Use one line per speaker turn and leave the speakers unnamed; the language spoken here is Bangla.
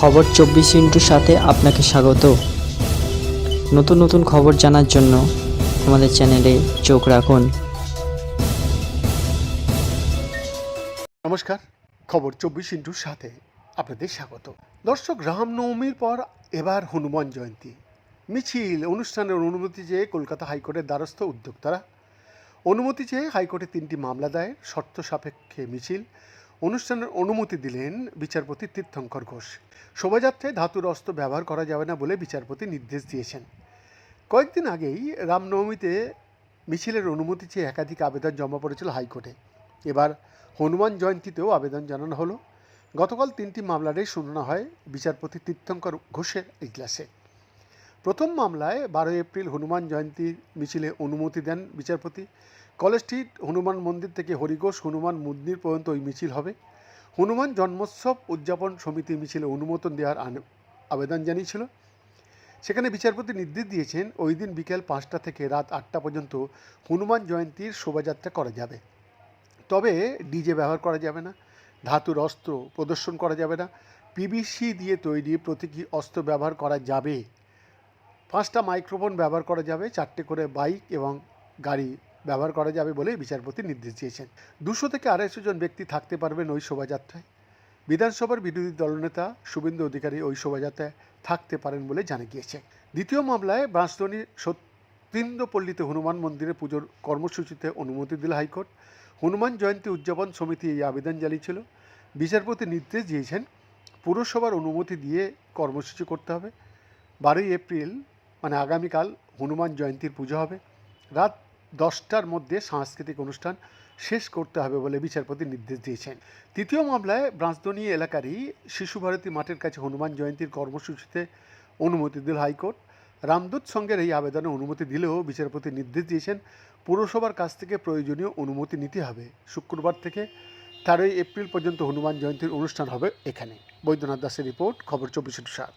খবর চব্বিশ ইন্টুর সাথে আপনাকে স্বাগত। নতুন নতুন খবর জানার জন্য আমাদের চ্যানেলে চোখ রাখুন।
নমস্কার, খবর চব্বিশ ইন্টুর সাথে আপনাদের স্বাগত। দর্শক, রামনবমীর পর এবার হনুমান জয়ন্তী। মিছিল, অনুষ্ঠানের অনুমতি চেয়ে কলকাতা হাইকোর্টের দ্বারস্থ উদ্যোক্তারা। অনুমতি চেয়ে হাইকোর্টে তিনটি মামলা দায়ের শর্ত সাপেক্ষে মিছিল অনুষ্ঠানের অনুমতি দিলেন বিচারপতি তীর্থঙ্কর ঘোষ। শোভাযাত্রায় ধাতুর অস্ত্র ব্যবহার করা যাবে না বলে বিচারপতি নির্দেশ দিয়েছেন। কয়েকদিন আগেই রামনবমীতে মিছিলের অনুমতি চেয়ে একাধিক আবেদন জমা পড়েছিল হাইকোর্টে। এবার হনুমান জয়ন্তীতেও আবেদন জানানো হলো। গতকাল তিনটি মামলারই শুনানো হয় বিচারপতি তীর্থঙ্কর ঘোষের ইজলাসে প্রথম মামলায় বারোই এপ্রিল হনুমান জয়ন্তীর মিছিলে অনুমতি দেন বিচারপতি। কলেজ স্ট্রিট হনুমান মন্দির থেকে হরিঘোষ হনুমান মন্দির পর্যন্ত ওই মিছিল হবে। হনুমান জন্মোৎসব উদযাপন সমিতি মিছিলে অনুমোদন দেওয়ার আবেদন জানিয়েছিল। সেখানে বিচারপতি নির্দেশ দিয়েছেন ওই দিন বিকেল পাঁচটা থেকে রাত আটটা পর্যন্ত হনুমান জয়ন্তীর শোভাযাত্রা করা যাবে। তবে ডিজে ব্যবহার করা যাবে না, ধাতুর অস্ত্র প্রদর্শন করা যাবে না, পিভিসি দিয়ে তৈরি প্রতীকী অস্ত্র ব্যবহার করা যাবে। পাঁচটা মাইক্রোফোন ব্যবহার করা যাবে, চারটে করে বাইক এবং গাড়ি ব্যবহার করা যাবে বলে বিচারপতি নির্দেশ দিয়েছেন। দুশো থেকে আড়াইশো জন ব্যক্তি থাকতে পারবেন ওই শোভাযাত্রায়। বিধানসভার বিরোধী দলনেতা শুভেন্দু অধিকারী ওই শোভাযাত্রায় থাকতে পারেন বলে জানা গিয়েছে। দ্বিতীয় মামলায় বাঁশদনী সত্যেন্দ্রপল্লীতে হনুমান মন্দিরে পুজোর কর্মসূচিতে অনুমতি দিল হাইকোর্ট। হনুমান জয়ন্তী উদযাপন সমিতি এই আবেদন জানিয়েছিল। বিচারপতি নির্দেশ দিয়েছেন পুরসভার অনুমতি দিয়ে কর্মসূচি করতে হবে। বারোই এপ্রিল মানে আগামীকাল, হনুমান জয়ন্তীর পুজো হবে। রাত দশটার মধ্যে সাংস্কৃতিক অনুষ্ঠান শেষ করতে হবে বলে বিচারপতি নির্দেশ দিয়েছেন। তৃতীয় মামলায় ব্রাঁচদনী এলাকারই শিশু ভারতী মাঠের কাছে হনুমান জয়ন্তীর কর্মসূচিতে অনুমতি দিল হাইকোর্ট। রামদূত সঙ্গের এই আবেদনে অনুমতি দিলেও বিচারপতি নির্দেশ দিয়েছেন, পুরসভার কাছ থেকে প্রয়োজনীয় অনুমতি নিতে হবে। শুক্রবার থেকে তেরোই এপ্রিল পর্যন্ত হনুমান জয়ন্তীর অনুষ্ঠান হবে এখানে। বৈদ্যনাথ দাসের রিপোর্ট, খবর চব্বিশ সাত।